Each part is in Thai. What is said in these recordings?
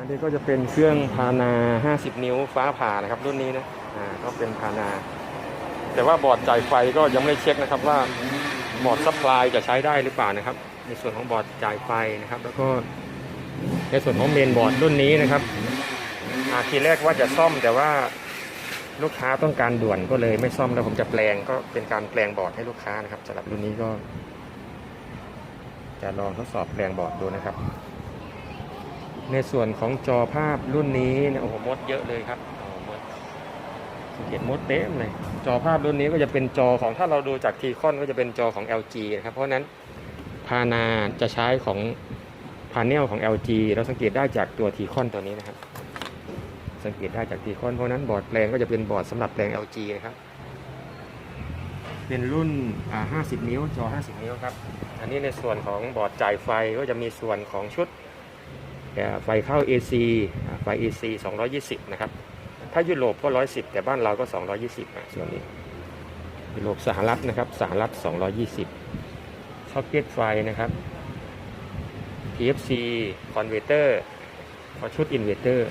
อันนี้ก็จะเป็นเครื่องพานา 50 นิ้วฟ้าผ่านะครับรุ่นนี้นะอ่าก็เป็นพานา แต่ว่าบอร์ดจ่ายไฟก็ยังไม่ได้เช็คนะครับว่าบอร์ดซัพพลายจะใช้ได้หรือเปล่านะครับ ในส่วนของบอร์ดจ่ายไฟนะครับ แล้วก็ในส่วนของเมนบอร์ดรุ่นนี้นะครับอาทีแรกว่าจะซ่อมแต่ว่าลูกค้าต้องการด่วนก็เลยไม่ซ่อมแล้วผมจะแปลงก็เป็นการแปลงบอร์ดให้ลูกค้านะครับสำหรับรุ่นนี้ก็ จะลองทดสอบแปลงบอร์ดดูนะครับ ในส่วนของจอภาพรุ่นนี้เนี่ยโอ้โหมดเยอะเลยครับโอ้โหมดสังเกตมดเต็มเลยจอภาพรุ่นนี้ก็จะเป็นจอของถ้าเราดูจากทีคอนก็จะเป็นจอของ LG นะครับ เพราะนั้นพานาจะใช้ของพาเนลของ LG เราสังเกตได้จากตัวทีคอนตัวนี้นะครับ สังเกตได้จากทีคอนเพราะนั้นบอร์ดแปลงก็จะเป็นบอร์ดสำหรับแปลง LG นะครับ เป็นรุ่นอ่า50 นิ้วจอ 50 นิ้วครับ อันนี้ในส่วนของบอร์ดจ่ายไฟก็จะมีส่วนของชุด ไฟเข้า AC อ่าไฟ AC 220 นะครับ ถ้ายุโรปก็ 110 แต่บ้านเราก็ 220อะส่วนนี้ยุโรปสหรัฐนะครับสหรัฐ 220 ช็อคเก็ตไฟนะครับ PFC คอนเวเตอร์พอชุดอินเวเตอร์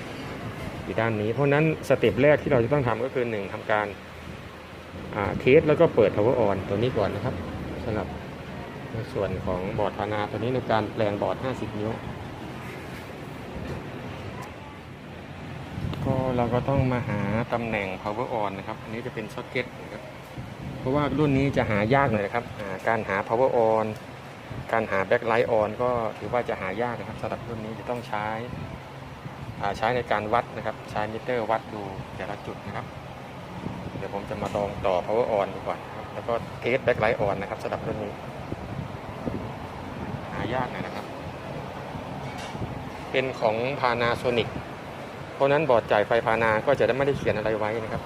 อยู่ด้านนี้ เพราะนั้นสเต็ปแรกที่เราจะต้องทำก็คือ 1ทำการเทสแล้วก็เปิด power on ตัวนี้ก่อนนะครับสำหรับในส่วนของบอร์ดพานาตัวนี้ในการแปลงบอร์ด 50 นิ้ว ก็ เราก็ต้องมาหาตำแหน่ง power on นะครับ อันนี้จะเป็นซ็อกเก็ตนะครับ เพราะว่ารุ่นนี้จะหายากหน่อยนะครับาการหา power on การหา backlight on ก็ถือว่าจะหายากนะครับสำหรับรุ่นนี้จะต้องใช้ใช้ในการวัดนะครับ ใช้มิเตอร์วัดดูแต่ละจุดนะครับ เดี๋ยวผมจะมาลองต่อ power on ดูก่อนนะครับ แล้วก็เทส backlight on นะครับสำหรับรุ่นนี้ หายากหน่อยนะครับ เป็นของ Panasonic ราะนั้นบอร์ดจ่ายไฟพานาก็จะได้ไม่ได้เขียนอะไรไว้นะครับ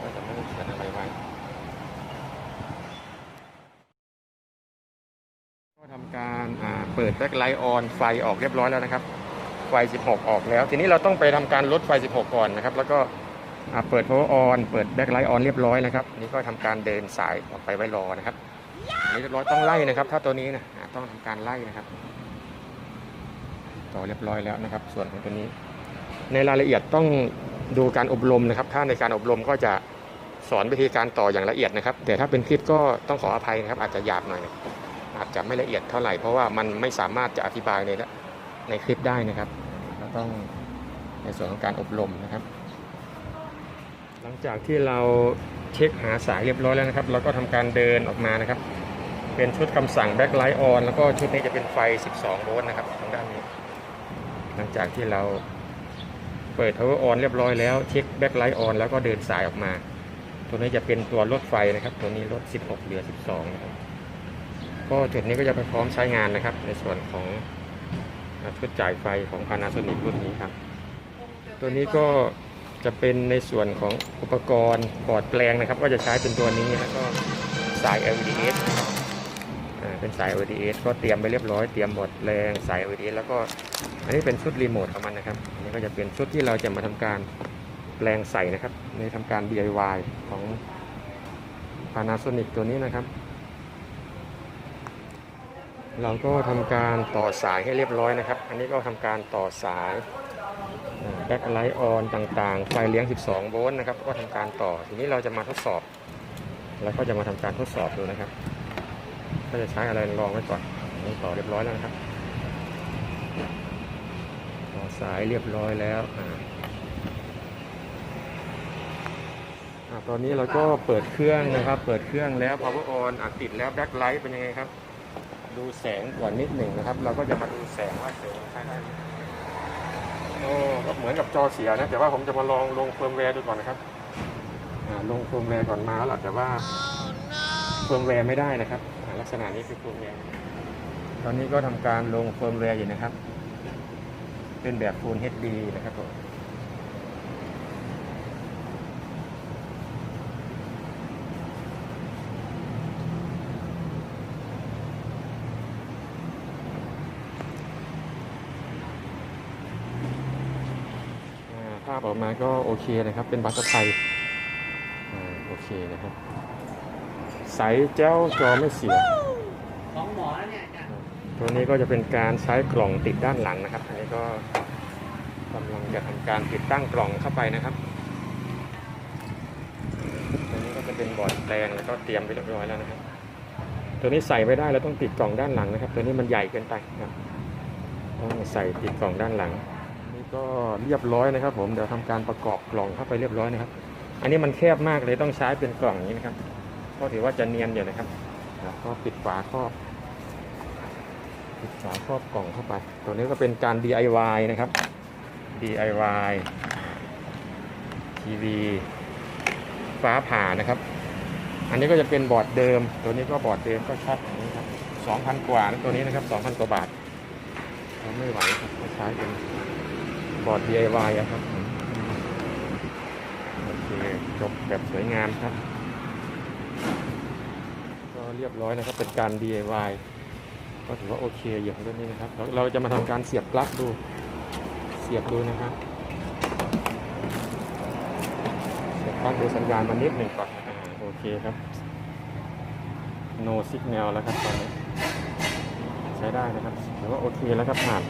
ก็จะไม่ได้เขียนอะไรไว้ ก็ทำการเปิดแบ็คไลท์ออนไฟออกเรียบร้อยแล้วนะครับ ไฟ 16 ออกแล้ว ทีนี้เราต้องไปทำการลดไฟ 16 ก่อนนะครับ แล้วก็เปิด power on เปิดแบ็คไลท์ออนเรียบร้อยนะครับ นี่ก็ทำการเดินสายออกไปไว้รอนะครับนนี้เรียบร้อยต้องไล่นะครับ ถ้าตัวนี้นะต้องทำการไล่นะครับ ต่อเรียบร้อยแล้วนะครับ ส่วนของตัวนี้ ในรายละเอียดต้องดูการอบรมนะครับ ถ้าในการอบรมก็จะสอนวิธีการต่ออย่างละเอียดนะครับ แต่ถ้าเป็นคลิปก็ต้องขออภัยนะครับ อาจจะหยาบหน่อย อาจจะไม่ละเอียดเท่าไหร่ เพราะว่ามันไม่สามารถจะอธิบายในในคลิปได้นะครับเราต้องในส่วนของการอบรมนะครับ หลังจากที่เราเช็คหาสายเรียบร้อยแล้วนะครับเราก็ทำการเดินออกมานะครับ เป็นชุดคำสั่ง backlight on แล้วก็ชุดนี้จะเป็นไฟ 12 โวลต์นะครับทางด้านนี้ หลังจากที่เรา เปิด power on เรียบร้อยแล้วเช็ค backlight on แล้วก็เดินสายออกมา ตัวนี้จะเป็นตัวลดไฟนะครับ ตัวนี้ลด16เหลือ 12นะครับก็จุดนี้ก็จะไปพร้อมใช้งานนะครับ ในส่วนของชุดจ่ายไฟของ Panasonic รุ่นนี้ครับ ตัวนี้ก็จะเป็นในส่วนของอุปกรณ์บอร์ดแปลงนะครับ ก็จะใช้เป็นตัวนี้แล้วก็สาย LVDS เป็นสาย LVDS ก็เตรียมไปเรียบร้อยเตรียมบอร์ดแปลงสาย LVDS แล้วก็อันนี้เป็นชุดรีโมทของมันนะครับอันนี้ก็จะเป็นชุดที่เราจะมาทำการแปลงใส่นะครับ ในทำการ DIY ของ Panasonic ตัวนี้นะครับ เราก็ทำการต่อสายให้เรียบร้อยนะครับ อันนี้ก็ทำการต่อสายแบ็คไลท์ออนต่างๆ ไฟเลี้ยง 12 โวลต์นะครับ ก็ทำการต่อ ทีนี้เราจะมาทดสอบ แล้วก็จะมาทำการทดสอบดูนะครับ็จะใช้อะไรลองไว้ก่อนนี่ต่อเรียบร้อยแล้วนะครับต่อสายเรียบร้อยแล้วตอนนี้เราก็เปิดเครื่องนะครับ เปิดเครื่องแล้ว power on อะติดแล้วแบ็คไลท์เป็นยังไงครับ ดูแสงก่อนนิดหนึ่งนะครับ เราก็จะมาดูแสงว่าแสงใช้ได้โอ้ก็เหมือนกับจอเสียนะ แต่ว่าผมจะมาลองลงเฟิร์มแวร์ดูก่อนนะครับลงเฟิร์มแวร์ก่อนมาแล้วล่ะแต่ว่าเฟิร์มแวร์ไม่ได้นะครับ กษณะนี้คือเฟิร์มแวร์ตอนนี้ก็ทำการลงเฟิร์มแวร์อยู่นะครับ เป็นแบบ Full HD นะครับผมอ่าภาพออกมาก็โอเคนะครับ เป็นบัตรไทยอ่าโอเคนะครับ ใสเจ้าจอไม่เสีย ของหมอแล้วเนี่ยอาจารย์ตัวนี้ก็จะเป็นการใช้กล่องติดด้านหลังนะครับ อันนี้ก็กำลังจะทำการติดตั้งกล่องเข้าไปนะครับตัวนี้ก็จะเป็นบอร์ดแปลงแล้วก็เตรียมไปเรียบร้อยแล้วนะครับ ตัวนี้ใส่ไม่ได้เราต้องติดกล่องด้านหลังนะครับ ตัวนี้มันใหญ่เกินไปนะครับต้องใส่ติดกล่องด้านหลัง นี่ก็เรียบร้อยนะครับ ผมเดี๋ยวทำการประกอบกล่องเข้าไปเรียบร้อยนะครับ อันนี้มันแคบมากเลยต้องใช้เป็นกล่องอย่างนี้นะครับ ก็ถือว่าจะเนียนอยู่นะครับแล้วก็ปิดฝาครอบปิดฝาครอบกล่องเข้าไป ตัวนี้ก็เป็นการ DIY นะครับ DIY ทีวีฟ้าผ่านะครับ อันนี้ก็จะเป็นบอร์ดเดิม ตัวนี้ก็บอร์ดเดิมก็ชัดนี้ครับสองพันกว่านะตัวนี้นะครับสองพันกว่าบาทเราไม่ไหวครับใช้เป็นบอร์ด DIY อะครับโอเคจบแบบสวยงามครับ รียบร้อยนะครับ เป็นการ DIY ก็ถือว่าโอเคอยู่เรื่องนี้นะครับ เราจะมาทำการเสียบปลั๊กดู เสียบดูนะครับ เสียบปลั๊กดูสัญญาณมานิดหนึ่งก่อนโอเคครับ no signal แล้วครับตอนนี้ ใช้ได้นะครับถือว่าโอเคแล้วครับผ่าน